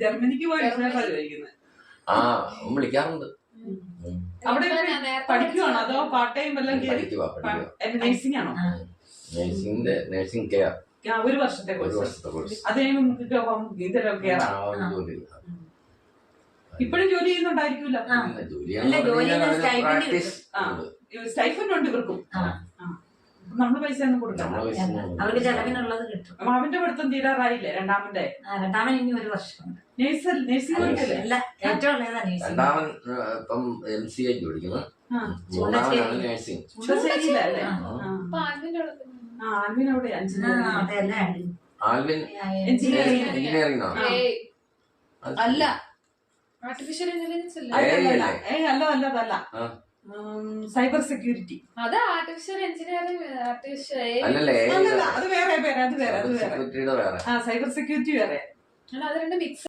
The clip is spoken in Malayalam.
ജർമ്മനിക്ക് പോയ ആ വിളിക്കാറുണ്ട്. അവിടെ പഠിക്കുവാണോ? അതോ പാർട്ട് ടൈം വല്ലതും നഴ്സിംഗ് ആണോ? നഴ്സിംഗിന്റെ നഴ്സിംഗ് കെയർ ഒരു വർഷത്തെ കോഴ്സ് അത് ജോലി ഇപ്പോഴും ജോലി ചെയ്യുന്നുണ്ടായിരിക്കൂല. ജോലി ഉണ്ട്. ഇവർക്കും. നമ്മൾ പൈസ ഒന്നും കൊടുക്കണം നമ്മളെ പൈസ അവർക്ക് ചെലവിനുള്ളത് കിട്ടും. അവന്റെ പഠിത്തം തീരാറായില്ലേ രണ്ടാമന്റെ ആ, രണ്ടാമൻ ഇനി ഒരു വർഷം നേഴ്സൽ നേഴ്സിംഗ് പഠിക്കല്ലേ? അല്ല ഏറ്റവും ഉള്ളതാ നേഴ്സിംഗ്. രണ്ടാമൻ ആ, ഇപ്പം എം സി ഐ പഠിക്കുന്നു. ആ. മൂന്നാമനാണ് നഴ്സിംഗ്. ചൂണ്ടശ്ശേരിയിലല്ലേ ആ. ആ. ഇപ്പൊ ആൽവിന്റെ അവിടെ തന്നെ. ആ ആൽവിൻ അവിടെ അഞ്ചു അതെല്ലാം ആൽവിൻ Engineering. എഞ്ചിനീയറിംഗ് ആണോ ഏയ് അല്ല. ആർട്ടിഫിഷ്യൽ ഇന്റലിജൻസ് അല്ലേ? അല്ലല്ല? ഏയ് അല്ല അല്ല അതല്ല. ആ. Cyber security. അത് ആർട്ടിഫിഷ്യൽ എഞ്ചിനീയറിംഗ് ആർട്ടിഫിഷ്യൽ അത് വേറെ പേര് അത് വേറെ അത് വേറെ. ആ സൈബർ സെക്യൂരിറ്റി വേറെ. അത് രണ്ട് മിക്സ്